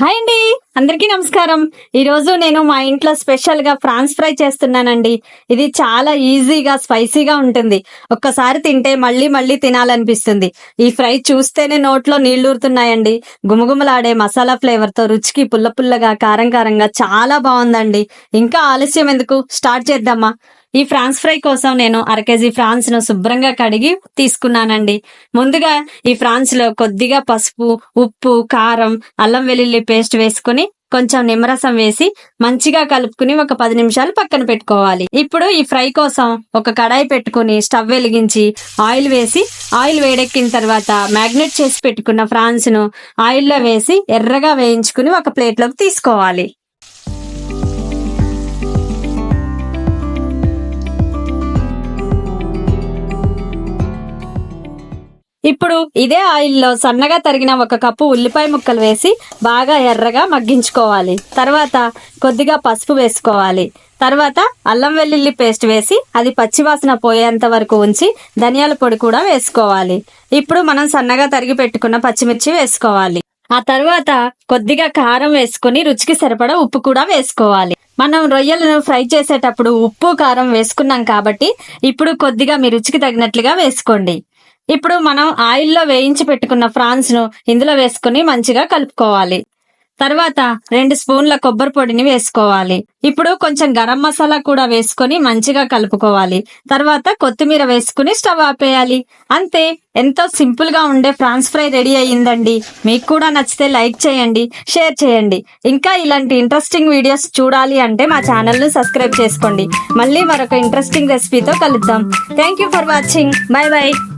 Hi అండి. అందరికీ నమస్కారం. ఈరోజు నేను మా ఇంట్లో స్పెషల్గా ఫ్రాన్స్ ఫ్రై చేస్తున్నానండి. ఇది చాలా ఈజీగా స్పైసీగా ఉంటుంది. ఒక్కసారి తింటే మళ్ళీ మళ్ళీ తినాలనిపిస్తుంది. ఈ ఫ్రై చూస్తేనే నోట్లో నీళ్ళూరుతున్నాయండి గుమగుమలాడే మసాలా ఫ్లేవర్తో రుచికి పుల్ల పుల్లగా కారం కారంగా చాలా బాగుందండి. ఇంకా ఆలస్యం ఎందుకు? స్టార్ట్ చేద్దామా? ఈ ఫ్రాన్స్ ఫ్రై కోసం నేను అర కేజీ ఫ్రాన్స్ను శుభ్రంగా కడిగి తీసుకున్నానండి. ముందుగా ఈ ఫ్రాన్స్లో కొద్దిగా పసుపు ఉప్పు కారం అల్లం వెల్లుల్లి పేస్ట్ వేసుకుని కొంచెం నిమ్మరసం వేసి మంచిగా కలుపుకుని ఒక పది నిమిషాలు పక్కన పెట్టుకోవాలి. ఇప్పుడు ఈ ఫ్రై కోసం ఒక కడాయి పెట్టుకుని స్టవ్ వెలిగించి ఆయిల్ వేసి ఆయిల్ వేడెక్కిన తర్వాత మ్యాగ్నెట్ చేసి పెట్టుకున్న ఫ్రాన్స్ను ఆయిల్లో వేసి ఎర్రగా వేయించుకుని ఒక ప్లేట్లోకి తీసుకోవాలి. ఇప్పుడు ఇదే ఆయిల్లో సన్నగా తరిగిన ఒక కప్పు ఉల్లిపాయ ముక్కలు వేసి బాగా ఎర్రగా మగ్గించుకోవాలి. తర్వాత కొద్దిగా పసుపు వేసుకోవాలి. తర్వాత అల్లం వెల్లుల్లి పేస్ట్ వేసి అది పచ్చివాసన పోయేంత వరకు ఉంచి ధనియాల పొడి కూడా వేసుకోవాలి. ఇప్పుడు మనం సన్నగా తరిగి పెట్టుకున్న పచ్చిమిర్చి వేసుకోవాలి. ఆ తర్వాత కొద్దిగా కారం వేసుకుని రుచికి సరిపడా ఉప్పు కూడా వేసుకోవాలి. మనం రొయ్యలను ఫ్రై చేసేటప్పుడు ఉప్పు కారం వేసుకున్నాం కాబట్టి ఇప్పుడు కొద్దిగా మీ రుచికి తగినట్లుగా వేసుకోండి. ఇప్పుడు మనం ఆయిల్లో వేయించి పెట్టుకున్న ఫ్రాన్స్ను ఇందులో వేసుకుని మంచిగా కలుపుకోవాలి. తర్వాత రెండు స్పూన్ల కొబ్బరి పొడిని వేసుకోవాలి. ఇప్పుడు కొంచెం గరం మసాలా కూడా వేసుకొని మంచిగా కలుపుకోవాలి. తర్వాత కొత్తిమీర వేసుకుని స్టవ్ ఆపేయాలి. అంతే ఎంతో సింపుల్గా ఉండే ఫ్రాన్స్ ఫ్రై రెడీ అయ్యిందండి. మీకు కూడా నచ్చితే లైక్ చేయండి షేర్ చేయండి. ఇంకా ఇలాంటి ఇంట్రెస్టింగ్ వీడియోస్ చూడాలి అంటే మా ఛానల్ను సబ్స్క్రైబ్ చేసుకోండి. మళ్ళీ మరొక ఇంట్రెస్టింగ్ రెసిపీతో కలుద్దాం. Thank you for watching. Bye bye.